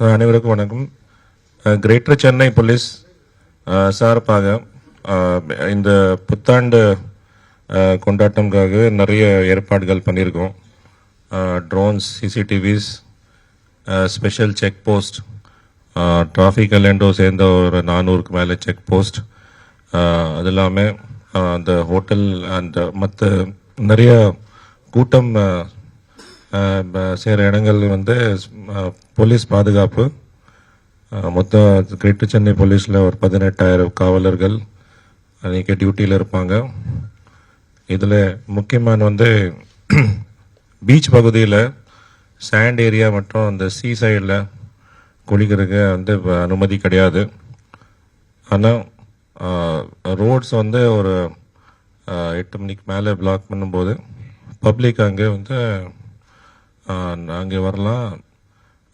Sir அனைவருக்கும் வணக்கம். Greater Chennai police சார்பாக இந்த புத்தாண்டு கொண்டாட்டம்காக நிறைய ஏற்பாடுகள் பண்ணியிருக்கோம். Drones CCTVs special check post traffic கலண்டோ சேர்ந்த ஒரு நானூறுக்கு மேலே செக் போஸ்ட் அது இல்லாமல் அந்த ஹோட்டல் அந்த மற்ற நிறைய கூட்டம் அஹ், சேர இடங்கள் வந்து போலீஸ் பாதுகாப்பு மொத்தம் கிரேட்டர் சென்னை போலீஸில் ஒரு பதினெட்டாயிரம் காவலர்கள் அன்றைக்கி டியூட்டியில் இருப்பாங்க. இதில் முக்கியமான வந்து பீச் பகுதியில் சாண்ட் ஏரியா மற்றும் அந்த சீ சைடில் குளிக்கிறதுக்கு வந்து அனுமதி கிடையாது. ஆனால் ரோட்ஸ் வந்து ஒரு எட்டு மணிக்கு மேலே பிளாக் பண்ணும்போது பப்ளிக் அங்கே வந்து அங்கே வரலாம்.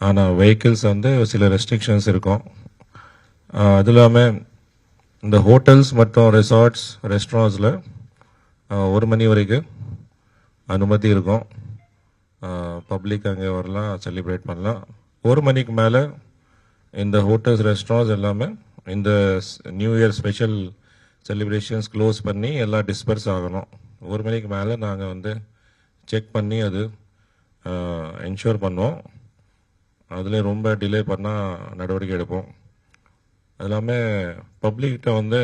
ஆனால் வெஹிக்கிள்ஸ் வந்து சில ரெஸ்ட்ரிக்ஷன்ஸ் இருக்கும். அது இல்லாமல் இந்த ஹோட்டல்ஸ் மற்றும் ரெசார்ட்ஸ் ரெஸ்டாரண்ட்ஸில் ஒரு மணி வரைக்கும் அனுமதி இருக்கும். பப்ளிக் அங்கே வரலாம் செலிப்ரேட் பண்ணலாம். ஒரு மணிக்கு மேலே இந்த ஹோட்டல்ஸ் ரெஸ்டாரண்ட்ஸ் எல்லாமே இந்த new year special celebrations close பண்ணி எல்லாம் டிஸ்பர்ஸ் ஆகணும். ஒரு மணிக்கு மேலே நாங்கள் வந்து செக் பண்ணி அது என்ஷூர் பண்ணுவோம். அதில் ரொம்ப டிலே பண்ணால் நடவடிக்கை எடுப்போம். அது இல்லாமல் பப்ளிக்கிட்ட வந்து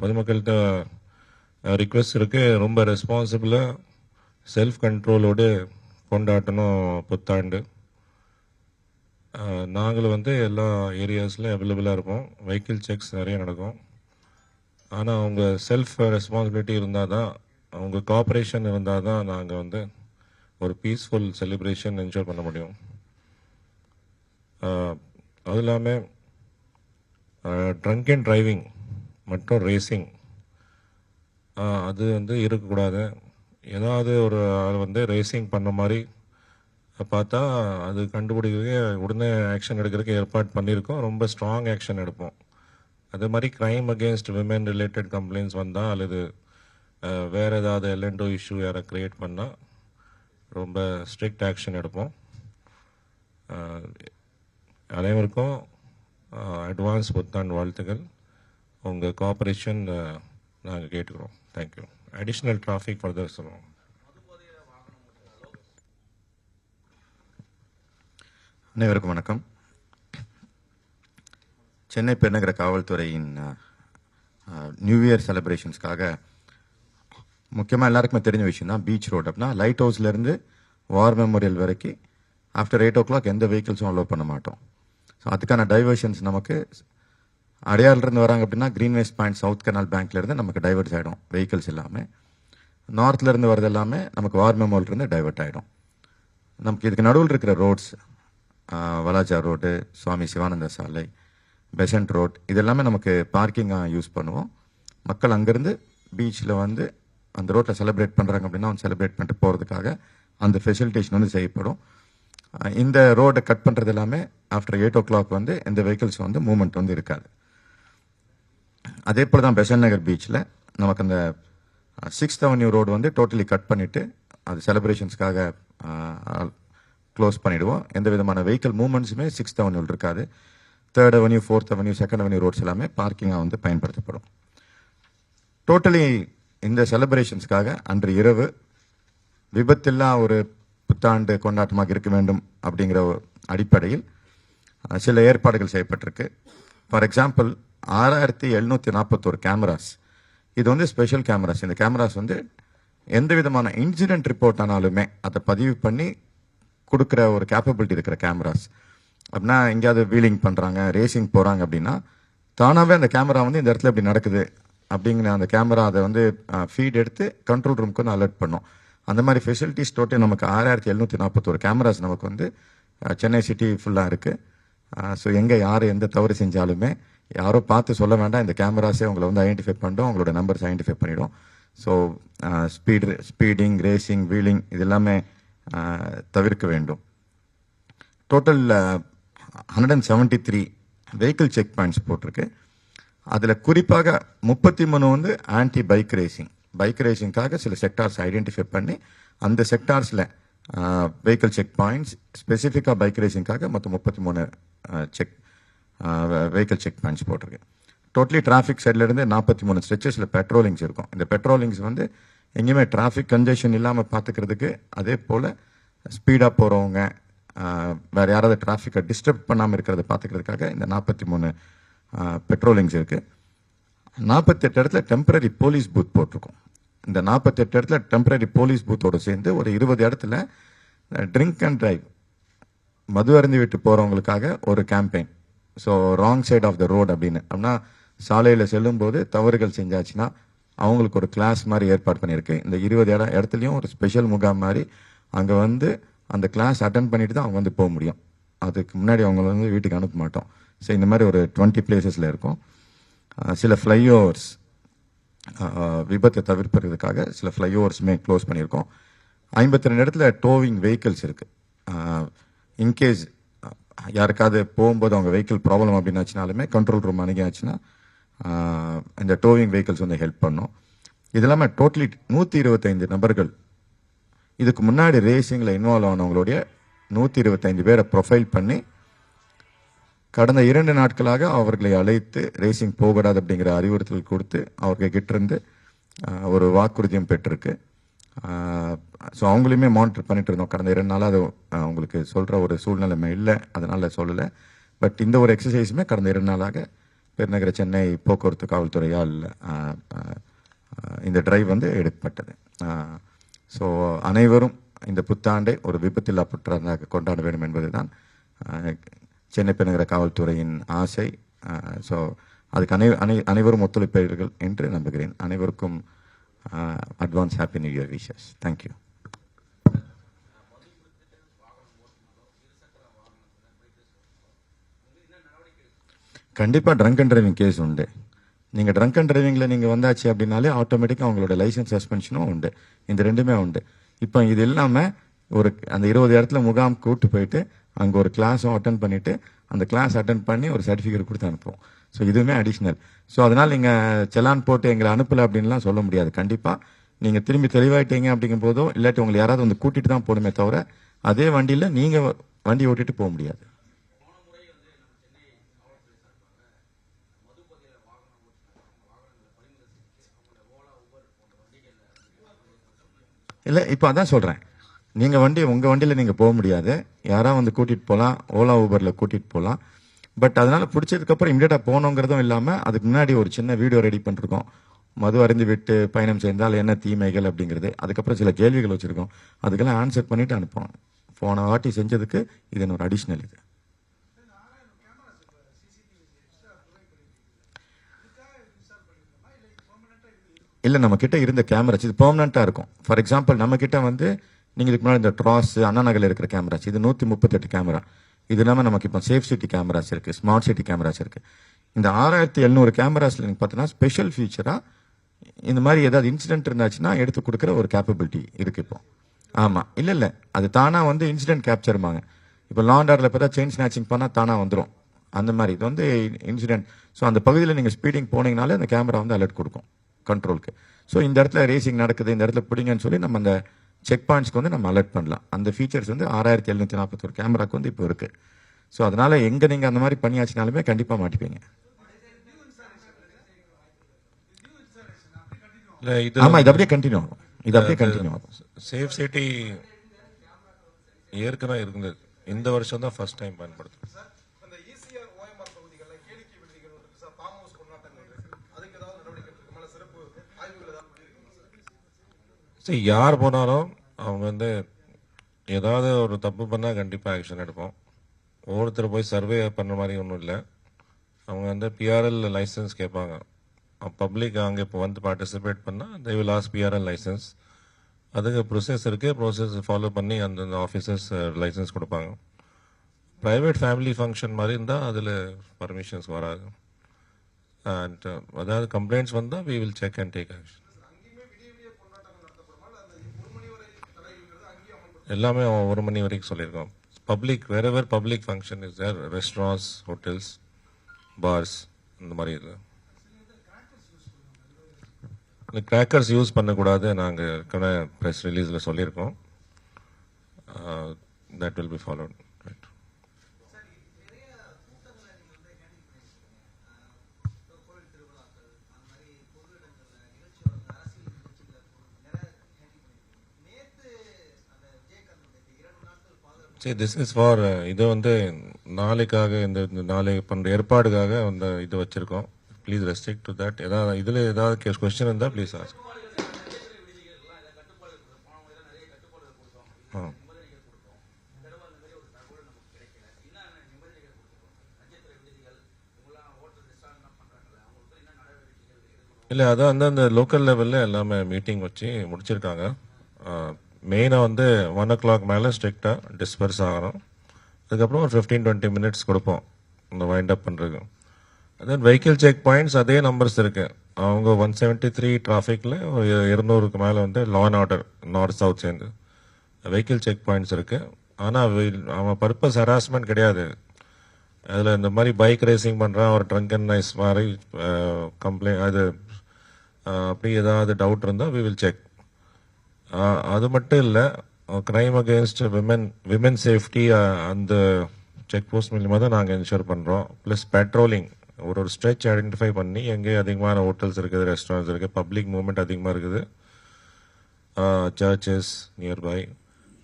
பொதுமக்கள்கிட்ட ரிக்வெஸ்ட் இருக்குது ரொம்ப ரெஸ்பான்சிபிளாக செல்ஃப் கண்ட்ரோலோடு கொண்டாட்டணும் புத்தாண்டு. நாங்களும் வந்து எல்லா ஏரியாஸில் அவைலபிளாக இருப்போம். வெஹிக்கிள் செக்ஸ் நிறைய நடக்கும். ஆனால் அவங்க செல்ஃப் ரெஸ்பான்சிபிலிட்டி இருந்தால் தான் அவங்க கோஆப்ரேஷன் இருந்தால் தான் நாங்கள் வந்து ஒரு பீஸ்ஃபுல் செலிப்ரேஷன் என்ஜாய் பண்ண முடியும். அதுவும் அது இல்லாமல் ட்ரங்க் அண்ட் டிரைவிங் மற்றும் ரேசிங் அது வந்து இருக்கக்கூடாது. ஏதாவது ஒரு ஆள் வந்து ரேசிங் பண்ண மாதிரி பார்த்தா அது கண்டுபிடிக்கிறதுக்கு உடனே ஆக்ஷன் எடுக்கிறதுக்கு ஏற்பாடு பண்ணியிருக்கோம். ரொம்ப ஸ்ட்ராங் ஆக்ஷன் எடுப்போம். அதே மாதிரி crime against women related complaints வந்தால் அல்லது வேறு ஏதாவது எல்என்டோ இஷ்யூ யாரை க்ரியேட் பண்ணால் ரொம்ப ஸ்ட்ரிக்ட் ஆக்ஷன் எடுப்போம். அனைவருக்கும் அட்வான்ஸ் புத்தாண்டு வாழ்த்துக்கள். உங்கள் கோஆப்ரேஷன் நாங்கள் கேட்டுக்கிறோம். தேங்க்யூ அடிஷ்னல் டிராஃபிக் ஃபர்தர் சொல்லுவோம். அனைவருக்கும் வணக்கம். சென்னை பெருநகர காவல்துறையின் நியூ இயர் செலிப்ரேஷன்ஸ்க்காக முக்கியமாக எல்லாருக்குமே தெரிஞ்ச விஷயம் தான் பீச் ரோட் அப்படின்னா லைட் ஹவுஸ்லேருந்து வார் மெமோரியல் வரைக்கும் ஆஃப்டர் எயிட் ஓ கிளாக் எந்த வெஹிக்கிள்ஸும் அலோவ் பண்ண மாட்டோம். ஸோ அதுக்கான டைவர்ஷன்ஸ் நமக்கு அடையாறுலேருந்து வராங்க அப்படின்னா கிரீன் பாயிண்ட் சவுத் கனால் பேங்க்லேருந்து நமக்கு டைவர்ட்ஸ் ஆகிடும் வெஹிக்கிள்ஸ் எல்லாமே. நார்த்லேருந்து வரது எல்லாமே நமக்கு வார் மெமோரியல்லேருந்து டைவர்ட் ஆகிடும் நமக்கு இதுக்கு நடுவில் இருக்கிற ரோட்ஸ் வலாஜார் ரோடு சுவாமி சிவானந்த சாலை பெசன்ட் ரோட் இதெல்லாமே நமக்கு பார்க்கிங்காக யூஸ் பண்ணுவோம். மக்கள் அங்கேருந்து பீச்சில் வந்து அந்த ரோட்டில் செலிப்ரேட் பண்ணுறாங்க அப்படின்னா அவங்க செலிப்ரேட் பண்ணிட்டு போகிறதுக்காக அந்த ஃபெசிலிட்டேஷன் வந்து செய்யப்படும். இந்த ரோடை கட் பண்ணுறது எல்லாமே ஆஃப்டர் எயிட் ஓ கிளாக் வந்து இந்த வெஹிக்கிள்ஸ் வந்து மூவ்மெண்ட் வந்து இருக்காது. அதே போல் தான் பெசன்ட் நகர் பீச்சில் நமக்கு அந்த சிக்ஸ்த் அவென்யூ ரோடு வந்து டோட்டலி கட் பண்ணிவிட்டு அது செலிப்ரேஷன்ஸ்க்காக க்ளோஸ் பண்ணிவிடுவோம் எந்த விதமான வெஹிக்கிள் மூவ்மெண்ட்ஸுமே சிக்ஸ்த் அவென்யூ இருக்காது. Third avenue fourth avenue second avenue roads எல்லாமே பார்க்கிங்காக வந்து பயன்படுத்தப்படும். டோட்டலி இந்த செலிப்ரேஷன்ஸ்க்காக அன்று இரவு விபத்தில்லா ஒரு புத்தாண்டு கொண்டாட்டமாக இருக்க வேண்டும் அப்படிங்கிற ஒரு அடிப்படையில் சில ஏற்பாடுகள் செய்யப்பட்டிருக்கு. ஃபார் எக்ஸாம்பிள் ஆறாயிரத்தி எழுநூற்றி நாற்பத்தோரு கேமராஸ் இது வந்து ஸ்பெஷல் கேமராஸ் இந்த கேமராஸ் வந்து எந்த விதமான இன்சிடென்ட் ரிப்போர்ட் ஆனாலுமே அதை பதிவு பண்ணி கொடுக்குற ஒரு கேப்பபிலிட்டி இருக்கிற கேமராஸ் அப்படின்னா எங்கேயாவது வீலிங் பண்ணுறாங்க ரேசிங் போகிறாங்க அப்படின்னா தானாகவே அந்த கேமரா வந்து இந்த இடத்துல இப்படி நடக்குது அப்படிங்கிற அந்த கேமரா அதை வந்து ஃபீட் எடுத்து கண்ட்ரோல் ரூமுக்கு வந்து அலர்ட் பண்ணும். அந்த மாதிரி ஃபெசிலிட்டிஸ் டோட்டல் நமக்கு ஆறாயிரத்தி எழுநூற்றி நாற்பத்தோரு கேமராஸ் நமக்கு வந்து சென்னை சிட்டி ஃபுல்லாக இருக்குது ஸோ எங்கே யார் எந்த தவறு செஞ்சாலுமே யாரோ பார்த்து சொல்ல வேண்டாம் இந்த கேமராஸே உங்களை வந்து ஐடென்டிஃபை பண்ணிடும் உங்களோட நம்பர்ஸ் ஐடென்டிஃபை பண்ணிடும். So speed speeding racing wheeling இது எல்லாமே தவிர்க்க வேண்டும். Total hundred and seventy three vehicle check points போட்டிருக்கு. அதில் குறிப்பாக முப்பத்தி மூணு வந்து ஆன்டி பைக் ரேசிங் பைக் ரேசிங்காக சில செக்டார்ஸ் ஐடென்டிஃபை பண்ணி அந்த செக்டார்ஸில் வெஹிக்கிள் செக் பாயிண்ட்ஸ் ஸ்பெசிஃபிக்காக பைக் ரேசிங்காக மொத்தம் முப்பத்தி மூணு செக் வெஹிக்கிள் செக் பாயிண்ட்ஸ் போட்டிருக்கு. டோட்டலி டிராஃபிக் சைட்லேருந்து நாற்பத்தி மூணு ஸ்ட்ரெச்சஸில் பெட்ரோலிங்ஸ் இருக்கும். இந்த பெட்ரோலிங்ஸ் வந்து எங்கேயுமே டிராஃபிக் கன்ஜெஷன் இல்லாமல் பார்த்துக்கிறதுக்கு அதே போல் ஸ்பீடாக போகிறவங்க வேறு யாராவது டிராஃபிக்கை டிஸ்டர்ப் பண்ணாமல் இருக்கிறத பார்த்துக்கிறதுக்காக இந்த நாற்பத்தி மூணு பெட்ரோலிங்ஸ் இருக்குது நாற்பத்தெட்டு இடத்துல டெம்பரரி போலீஸ் பூத் போட்டிருக்கோம். இந்த நாற்பத்தெட்டு இடத்துல டெம்பரரி போலீஸ் பூத்தோடு சேர்ந்து ஒரு இருபது இடத்துல ட்ரிங்க் அண்ட் டிரைவ் மது அருந்தி விட்டு போகிறவங்களுக்காக ஒரு campaign so wrong side of the road அப்படின்னு. அப்படின்னா சாலையில் செல்லும்போது தவறுகள் செஞ்சாச்சுன்னா அவங்களுக்கு ஒரு கிளாஸ் மாதிரி ஏற்பாடு பண்ணியிருக்கு. இந்த இருபது இடம் இடத்துலையும் ஒரு ஸ்பெஷல் முகாம் மாதிரி அங்கே வந்து அந்த கிளாஸ் அட்டன் பண்ணிட்டு தான் அவங்க வந்து போக முடியும். அதுக்கு முன்னாடி அவங்கள வந்து வீட்டுக்கு அனுப்ப மாட்டோம். ஸோ இந்த மாதிரி ஒரு டுவெண்ட்டி பிளேசஸில் இருக்கும். சில ஃப்ளைஓவர்ஸ் விபத்தை தவிர்ப்பதற்காக சில ஃப்ளைஓவர்ஸுமே க்ளோஸ் பண்ணியிருக்கோம். ஐம்பத்தி ரெண்டு இடத்துல டோவிங் வெஹிக்கிள்ஸ் இருக்குது இன்கேஸ் யாருக்காவது போகும்போது அவங்க வெஹிக்கிள் ப்ராப்ளம் அப்படின்னாச்சுனாலுமே கண்ட்ரோல் ரூம் அணுகியாச்சுன்னா இந்த டோவிங் வெஹிக்கிள்ஸ் வந்து ஹெல்ப் பண்ணும். இது இல்லாமல் டோட்டலி நூற்றி இருபத்தைந்து நபர்கள் இதுக்கு முன்னாடி ரேசிங்கில் இன்வால்வ் ஆனவங்களுடைய நூற்றி இருபத்தைந்து பேரை ப்ரொஃபைல் பண்ணி கடந்த இரண்டு நாட்களாக அவர்களை அழைத்து ரேசிங் போகக்கூடாது அப்படிங்கிற அறிவுறுத்தல் கொடுத்து அவர்கள் கிட்டிருந்து ஒரு வாக்குறுதியும் பெற்றிருக்கு. ஸோ அவங்களையுமே மானிட்டர் பண்ணிட்டு இருந்தோம். கடந்த இரண்டு நாளாக அது அவங்களுக்கு சொல்கிற ஒரு சூழ்நிலைமை இல்லை. அதனால் சொல்லலை. பட் இந்த ஒரு எக்ஸசைஸுமே கடந்த இரண்டு நாளாக பெருநகர சென்னை போக்குவரத்து காவல்துறையால் இந்த டிரைவ் வந்து எடுக்கப்பட்டது. ஸோ அனைவரும் இந்த புத்தாண்டை ஒரு விபத்தில்லா புற்றாண்டாக கொண்டாட வேண்டும் என்பதுதான் தான் சென்னை பெருநகர காவல்துறையின் ஆசை ஸோ அதுக்கு அனை அனை அனைவரும் ஒத்துழைப்பீர்கள் என்று நம்புகிறேன். அனைவருக்கும் advance happy new year wishes thank you கண்டிப்பாக ட்ரங்க் அண்ட் டிரைவிங் கேஸ் உண்டு. நீங்கள் ட்ரங்க் அண்ட் டிரைவிங்கில் நீங்கள் வந்தாச்சு அப்படின்னாலே ஆட்டோமேட்டிக்காக அவங்களோட லைசன்ஸ் சஸ்பென்ஷனும் உண்டு. இந்த ரெண்டுமே உண்டு. இப்போ இது இல்லாமல் ஒரு அந்த இருபது இடத்துல முகாம் கூட்டு போயிட்டு அங்கே ஒரு கிளாஸும் அட்டன் பண்ணிவிட்டு அந்த கிளாஸ் அட்டன் பண்ணி ஒரு சர்டிஃபிகேட் கொடுத்து அனுப்புவோம். ஸோ இதுவுமே அடிஷ்னல் ஸோ அதனால் நீங்கள் செலான் போட்டு எங்களை அனுப்பலை அப்படின்லாம் சொல்ல முடியாது. கண்டிப்பாக நீங்கள் திரும்பி தெளிவாயிட்டீங்க அப்படிங்கும் போதோ இல்லாட்டி உங்களை யாராவது வந்து கூட்டிகிட்டு தான் போகணுமே தவிர அதே வண்டியில் நீங்கள் வண்டி ஓட்டிட்டு போக முடியாது. இல்லை இப்போ அதான் சொல்கிறேன் நீங்கள் வண்டி உங்கள் வண்டியில் நீங்கள் போக முடியாது. யாராவது வந்து கூட்டிகிட்டு போகலாம் ஓலா ஊபரில் கூட்டிகிட்டு போகலாம் பட் அதனால் பிடிச்சதுக்கப்புறம் இமீடியட்டாக போகணுங்கிறதும் இல்லாமல் அதுக்கு முன்னாடி ஒரு சின்ன வீடியோ ரெடி பண்ணிருக்கோம். மது அருந்து விட்டு பயணம் செய்தால் என்ன தீமைகள் அப்படிங்கிறது. அதுக்கப்புறம் சில கேள்விகள் வச்சுருக்கோம். அதுக்கெல்லாம் ஆன்சர் பண்ணிவிட்டு அனுப்புவோம். போன வாட்டி செஞ்சதுக்கு இது ஒரு அடிஷ்னல் இது. இல்லை நம்ம கிட்ட இருந்த கேமராஸ் இது பெர்மனண்ட்டாக இருக்கும். ஃபார் எக்ஸாம்பிள் நம்ம கிட்ட வந்து நீங்கள் இதுக்கு முன்னாடி இந்த ட்ராஸ் அண்ணா நகரில் இருக்கிற கேமராஸ் இது நூற்றி முப்பத்தெட்டு கேமரா இது இல்லாமல் நமக்கு இப்போ சேஃப் சிட்டி கேமராஸ் இருக்குது ஸ்மார்ட் சிட்டி கேமராஸ் இருக்குது இந்த ஆறாயிரத்தி எழுநூறு கேமராஸில் நீங்கள் பார்த்தீங்கன்னா ஸ்பெஷல் ஃபீச்சராக இந்த மாதிரி ஏதாவது இன்சிடென்ட் இருந்தாச்சுன்னா எடுத்து கொடுக்குற ஒரு கேப்பபிலிட்டி இருக்குது இப்போ. ஆமாம் இல்லை இல்லை. அது தானாக வந்து இன்சிடென்ட் கேப்சருமாங்க இப்போ லாண்டாரில் இப்போ தான் செயின் ஸ்நாச்சிங் பண்ணால் தானாக வந்துடும் அந்த மாதிரி. இது வந்து இன்சிடென்ட் ஸோ அந்த பகுதியில் நீங்கள் ஸ்பீடிங் போனீங்கனாலே அந்த கேமரா வந்து அலர்ட் கொடுக்கும் கண்ட்ரோலுக்கு ஸோ இந்த இடத்துல ரேசிங் நடக்குது இந்த இடத்துல பிடிங்கன்னு சொல்லி நம்ம அந்த செக் பாயிண்ட்ஸ்க்கு வந்து நம்ம அலர்ட் பண்ணலாம். அந்த ஃபீச்சர்ஸ் வந்து ஆறாயிரத்தி எழுநூற்றி நாற்பத்தொரு கேமராக்கு வந்து இப்போ இருக்குது ஸோ அதனால் எங்கே நீங்கள் அந்த மாதிரி பண்ணியாச்சுனாலுமே கண்டிப்பாக மாட்டிப்பீங்க. இல்லை இது ஆமாம் இது அப்படியே கண்டினியூ ஆகும். இது அப்படியே கண்டினியூ ஆகும். சேஃப் சிட்டி ஏற்கனவே இருந்தது இந்த வருஷம் தான் ஃபர்ஸ்ட் டைம் பயன்படுத்தும் அந்த ஈசிஆர் ஓஎம்ஆர் பகுதிகளில் கேளிக்கை விடுதிகள் இருக்கு சார் ஃபார்ம் ஹவுஸ் கொண்டாட்டங்கள் இருக்கு அதுக்கு ஏதாவது நடவடிக்கை இருக்கு மேல சிறப்பு ஆய்வுகள் ஏதாவது பண்ணிருக்கீங்க சரி யார் போனாலும் அவங்க வந்து ஏதாவது ஒரு தப்பு பண்ணால் கண்டிப்பாக ஆக்ஷன் எடுப்போம். ஒவ்வொருத்தர் போய் சர்வே பண்ணுற மாதிரி ஒன்றும் இல்லை. அவங்க வந்து பிஆர்எல் லைசன்ஸ் கேட்பாங்க. பப்ளிக் அங்கே இப்போ வந்து பார்ட்டிசிபேட் பண்ணால் they will ask PRL license அதுக்கு ப்ரொசஸ் இருக்குது ப்ரொசஸ் ஃபாலோ பண்ணி அந்தந்த ஆஃபீஸர்ஸ் லைசன்ஸ் கொடுப்பாங்க. ப்ரைவேட் ஃபேமிலி ஃபங்க்ஷன் மாதிரி இருந்தால் அதில் பர்மிஷன்ஸ் வராது. அண்ட் uh, அதாவது கம்ப்ளைண்ட்ஸ் வந்தால் we will check and take action எல்லாமே ஒரு மணி வரைக்கும் சொல்லியிருக்கோம் public wherever public function is there restaurants hotels bars இந்த மாதிரி இது. இந்த கிராக்கர்ஸ் யூஸ் பண்ணக்கூடாது நாங்கள் ஏற்கனவே ப்ரெஸ் ரிலீஸில் சொல்லியிருக்கோம். தட் வில் பி ஃபாலோட் சரி திஸ் இஸ் ஃபார் இது வந்து நாளைக்காக இந்த இந்த நாளை பண்ற ஏற்பாடுக்காக அந்த இது வச்சிருக்கோம். ப்ளீஸ் ரெஸ்ட்ரிக்ட் டு தட் ஏதாவது இதில் ஏதாவது கொஸ்டின் இருந்தால் ப்ளீஸ் ஆஸ்க் ஆ. இல்லை அதான் வந்து அந்த லோக்கல் லெவலில் எல்லாமே மீட்டிங் வச்சு முடிச்சிருக்காங்க. மெயினாக வந்து ஒன் ஓ கிளாக் மேலே ஸ்ட்ரிக்டாக டிஸ்பர்ஸ் ஆகணும். அதுக்கப்புறம் ஒரு ஃபிஃப்டீன் டுவெண்ட்டி மினிட்ஸ் கொடுப்போம். இந்த வைண்ட் அப் பண்ணுறதுக்கு தென் வெஹிக்கிள் செக் பாயிண்ட்ஸ் அதே நம்பர்ஸ் இருக்குது அவங்க ஒன் செவன்ட்டி த்ரீ டிராஃபிக்கில் ஒரு இருநூறுக்கு மேலே வந்து law and order north south சேர்ந்து. வெஹிக்கிள் செக் பாயிண்ட்ஸ் இருக்குது ஆனால் அவன் பர்பஸ் ஹராஸ்மெண்ட் கிடையாது. அதில் இந்த மாதிரி பைக் ரேசிங் பண்ணுறான் ஒரு ட்ரங்க் அண்ட் நைஸ் மாதிரி கம்ப்ளைண்ட் அது அப்படி ஏதாவது டவுட் இருந்தால் வி வில் செக் அது மட்டும் இல்லை crime against women women safety அந்த செக் போஸ்ட் மூலியமாக தான் நாங்கள் இன்ஷூர் பண்ணுறோம் ப்ளஸ் பெட்ரோலிங் ஒரு ஒரு ஸ்ட்ரெச் ஐடென்டிஃபை பண்ணி எங்கே அதிகமான ஹோட்டல்ஸ் இருக்குது ரெஸ்டாரண்ட்ஸ் இருக்குது பப்ளிக் மூவ்மெண்ட் அதிகமாக இருக்குது. சர்ச்சஸ் நியர்பை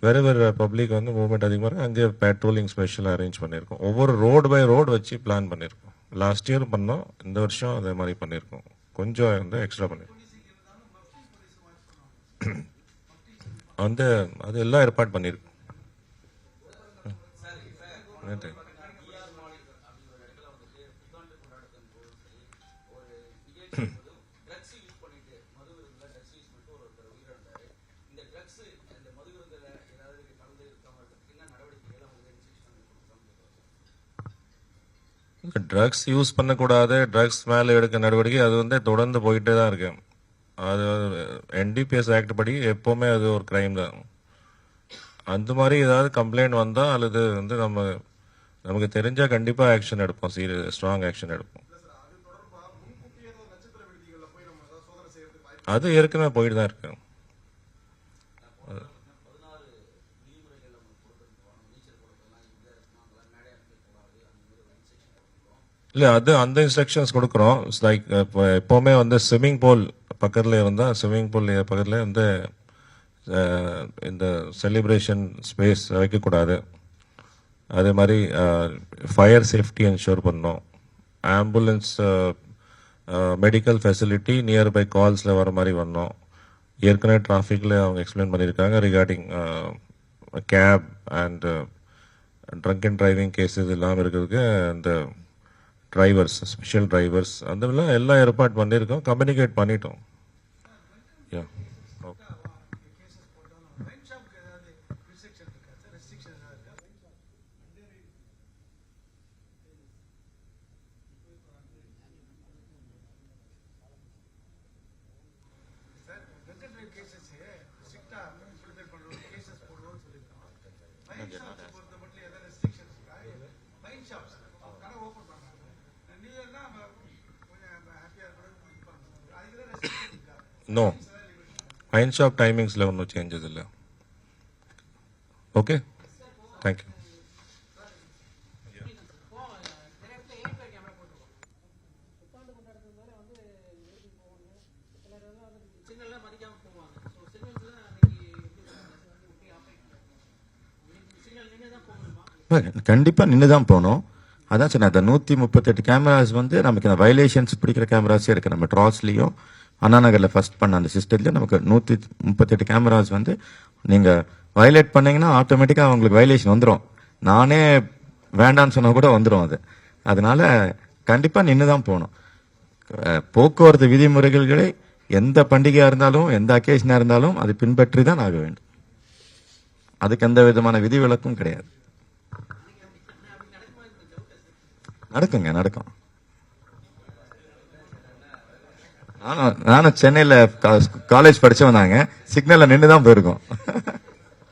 வேறு வேறு பப்ளிக் வந்து மூவ்மெண்ட் அதிகமாக இருக்குது அங்கே பெட்ரோலிங் ஸ்பெஷல் அரேஞ்ச் பண்ணியிருக்கோம். ஒவ்வொரு ரோடு பை ரோடு வச்சு பிளான் பண்ணியிருக்கோம். லாஸ்ட் இயர் பண்ணோம் இந்த வருஷம் அதே மாதிரி பண்ணியிருக்கோம். கொஞ்சம் வந்து எக்ஸ்ட்ரா பண்ணியிருக்கோம். வந்து அது எல்லாம் ஏற்பாடு பண்ணியிருக்கோம். ட்ரக்ஸ் யூஸ் பண்ணக்கூடாது ட்ரக்ஸ் மேலே எடுக்க நடவடிக்கை அது வந்து தொடர்ந்து போயிட்டே தான் இருக்கு அது என்டிபிஎஸ் ஆக்ட் படி எப்போவுமே அது ஒரு க்ரைம் தான். அந்த மாதிரி ஏதாவது கம்ப்ளைண்ட் வந்தால் அல்லது வந்து நம்ம நமக்கு தெரிஞ்சால் கண்டிப்பாக ஆக்ஷன் எடுப்போம். சீரியஸ் ஸ்ட்ராங் ஆக்ஷன் எடுப்போம். அது ஏற்கனவே போயிட்டு தான் இருக்கு. இல்லை அது அந்த இன்ஸ்ட்ரக்ஷன்ஸ் கொடுக்குறோம். லைக் இப்போ எப்போவுமே வந்து ஸ்விம்மிங் பூல் பக்கத்தில் இருந்தால் ஸ்விம்மிங் பூல் பக்கத்தில் வந்து இந்த செலிப்ரேஷன் ஸ்பேஸ் வைக்கக்கூடாது அதே மாதிரி ஃபயர் சேஃப்டி என்ஷூர் பண்ணோம் ஆம்புலன்ஸ் மெடிக்கல் ஃபெசிலிட்டி நியர்பை கால்ஸில் வர மாதிரி வந்தோம் ஏற்கனவே டிராஃபிக்கில் அவங்க எக்ஸ்பிளைன் பண்ணியிருக்காங்க regarding cab and drunk and driving cases இல்லாமல் இருக்கிறதுக்கு அந்த டிரைவர்ஸ் ஸ்பெஷல் டிரைவர்ஸ் அந்த எல்லாம் எல்லாம் ஏற்பாடு பண்ணியிருக்கோம். கம்யூனிகேட் பண்ணிட்டோம். யா நோ ஐன் ஷாப் டைமிங்ஸில் ஒன்றும் சேஞ்சஸ் இல்லை. ஓகே தேங்க்யூ சிக்னல்லாம் கண்டிப்பாக நின்று தான் கண்டிப்பா தான் போகணும். அதான் சொன்னேன் அந்த நூத்தி முப்பத்தெட்டு கேமராஸ் வந்து நமக்கு இந்த வயலேஷன்ஸ் பிடிக்கிற கேமராஸே இருக்குது நம்ம ட்ராஸ்லயும் அண்ணா நகர்ல ஃபர்ஸ்ட் பண்ண அந்த சிஸ்டத்தில் நமக்கு நூற்றி முப்பத்தெட்டு கேமராஸ் வந்து நீங்கள் வயலேட் பண்ணீங்கன்னா ஆட்டோமேட்டிக்காக அவங்களுக்கு வயலேஷன் வந்துடும் நானே வேண்டாம்னு சொன்னால் கூட வந்துடும் அது. அதனால கண்டிப்பாக நின்று தான் போகணும் போக்குவரத்து விதிமுறைகளை எந்த பண்டிகையாக இருந்தாலும் எந்த அக்கேஷனாக இருந்தாலும் அது பின்பற்றி தான் ஆக வேண்டும். அதுக்கு எந்த விதமான விதிவிலக்கும் கிடையாது. நடக்குங்க நடக்கும். நானும் நானும் சென்னையில காலேஜ் படிச்சவன் தாங்க. சிக்னல்ல நின்று தான் போயிருக்கோம்.